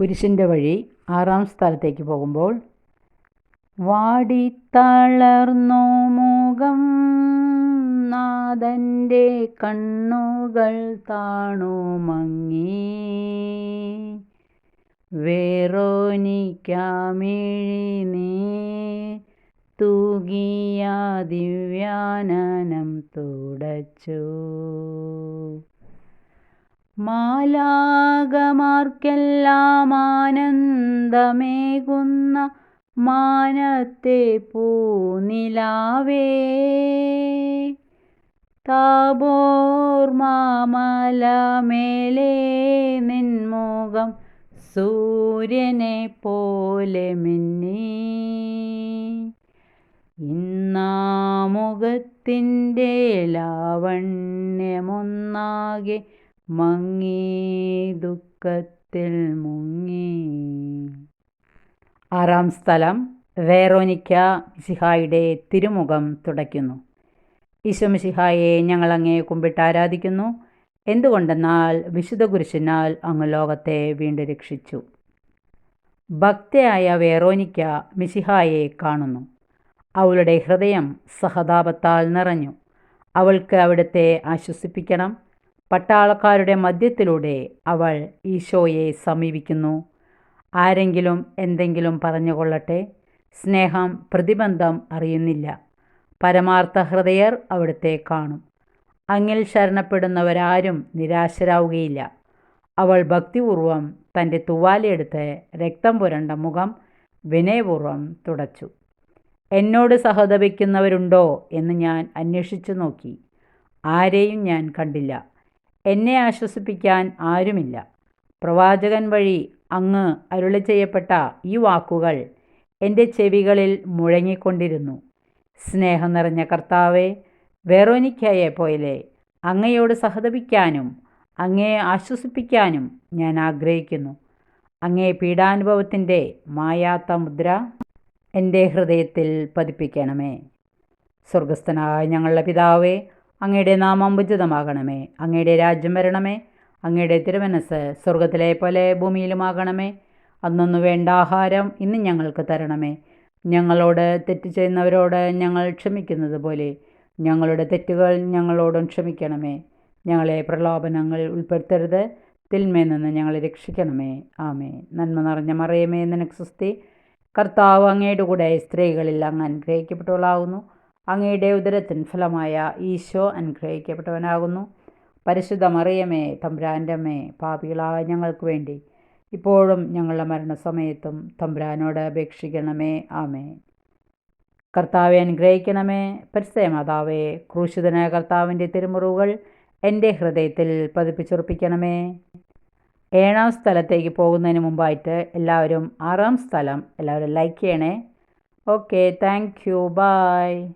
കുരിശിന്റെ വഴി ആറാം സ്ഥലത്തേക്ക് പോകുമ്പോൾ വാടി തളർന്നോ മുഖം നാഥന്റെ കണ്ണുകൾ താണു മങ്ങി. വേറോനിക്കാമിഴി നീ തൂകിയ ദിവ്യാനനം തുടച്ചു. മാലാകമാർക്കെല്ലാം ആനന്ദമേകുന്ന മാനത്തെ പൂനിലാവേ. താപോർമാമലമേലേ നിന്മോകം സൂര്യനെ പോലെ മിന്നി. ഇന്നാമുഖത്തിന്റെ ലാവണ്യമൊന്നാകെ മങ്ങി ദുഃഖത്തിൽ മുങ്ങി. ആറാം സ്ഥലം വേറോനിക്ക മിശിഹായുടെ തിരുമുഖം തുടയ്ക്കുന്നു. ഈശോമിശിഹായെ ഞങ്ങൾ അങ്ങേ കുമ്പിട്ട് ആരാധിക്കുന്നു. എന്തുകൊണ്ടെന്നാൽ വിശുദ്ധ കുരിശിനാൽ അങ്ങ് ലോകത്തെ വീണ്ടും രക്ഷിച്ചു. ഭക്തയായ വേറോനിക്ക മിശിഹായെ കാണുന്നു. അവളുടെ ഹൃദയം സഹതാപത്താൽ നിറഞ്ഞു. അവൾക്ക് അവിടുത്തെ ആശ്വസിപ്പിക്കണം. പട്ടാളക്കാരുടെ മധ്യത്തിലൂടെ അവൾ ഈശോയെ സമീപിക്കുന്നു. ആരെങ്കിലും എന്തെങ്കിലും പറഞ്ഞുകൊള്ളട്ടെ സ്നേഹം പ്രതിബന്ധം അറിയുന്നില്ല. പരമാർത്ഥ ഹൃദയർ അവിടുത്തെ കാണും. അങ്ങിൽ ശരണപ്പെടുന്നവരാരും നിരാശരാവുകയില്ല. അവൾ ഭക്തിപൂർവം തന്റെ തുവാലയെടുത്ത് രക്തം പുരണ്ട മുഖം വിനയപൂർവം തുടച്ചു. എന്നോട് സഹതപിക്കുന്നവരുണ്ടോ? എന്ന് ഞാൻ അന്വേഷിച്ചു നോക്കി. ആരെയും ഞാൻ കണ്ടില്ല. എന്നെ ആശ്വസിപ്പിക്കാൻ ആരുമില്ല. പ്രവാചകൻ വഴി അങ്ങ് അരുളി ചെയ്യപ്പെട്ട ഈ വാക്കുകൾ എന്റെ ചെവികളിൽ മുഴങ്ങിക്കൊണ്ടിരുന്നു. സ്നേഹം നിറഞ്ഞ കർത്താവെ വെറോനിക്കയെ പോലെ അങ്ങയോട് സഹതപിക്കാനും അങ്ങയെ ആശ്വസിപ്പിക്കാനും ഞാൻ ആഗ്രഹിക്കുന്നു. അങ്ങേ പീഡാനുഭവത്തിന്റെ മായാത്ത മുദ്ര എന്റെ ഹൃദയത്തിൽ പതിപ്പിക്കണമേ. സ്വർഗസ്ഥനായ ഞങ്ങളുടെ പിതാവേ അങ്ങയുടെ നാമം ഉചിതമാകണമേ. അങ്ങയുടെ രാജ്യം വരണമേ. അങ്ങയുടെ തിരുമനസ് സ്വർഗത്തിലെ പോലെ ഭൂമിയിലുമാകണമേ. അന്നൊന്നു വേണ്ട ആഹാരം ഇന്ന് ഞങ്ങൾക്ക് തരണമേ. ഞങ്ങളോട് തെറ്റ് ചെയ്യുന്നവരോട് ഞങ്ങൾ ക്ഷമിക്കുന്നത് പോലെ ഞങ്ങളുടെ തെറ്റുകൾ ഞങ്ങളോടും ക്ഷമിക്കണമേ. ഞങ്ങളെ പ്രലോഭനങ്ങൾ ഉൾപ്പെടുത്തരുത്. തിന്മയിൽ നിന്ന് ഞങ്ങളെ രക്ഷിക്കണമേ. ആമേ നന്മ നിറഞ്ഞ മറിയമേ നിനക്ക് സുസ്തി കർത്താവ് അങ്ങയുടെ കൂടെ സ്ത്രീകളിൽ അങ്ങ് അനുഗ്രഹിക്കപ്പെട്ടവളാകുന്നു അങ്ങയുടെ ഉദരത്തിൻ ഫലമായ ഈശോ അനുഗ്രഹിക്കപ്പെട്ടവനാകുന്നു. പരിശുദ്ധ മറിയമേ തമ്പുരാന്റെ പാപികളായ ഞങ്ങൾക്ക് വേണ്ടി ഇപ്പോഴും ഞങ്ങളുടെ മരണസമയത്തും തമ്പുരാനോട് അപേക്ഷിക്കണമേ. ആമേ കർത്താവെ അനുഗ്രഹിക്കണമേ. പരിസ്ഥയ മാതാവേ ക്രൂശിതനായ കർത്താവിന്റെ തിരുമുറിവുകൾ എന്റെ ഹൃദയത്തിൽ പതിപ്പിച്ചുറപ്പിക്കണമേ. ഏഴാം സ്ഥലത്തേക്ക് പോകുന്നതിന് മുമ്പായിട്ട് എല്ലാവരും ആറാം സ്ഥലം എല്ലാവരും ലൈക്ക് ചെയ്യണേ. Okay thank you. ബായ്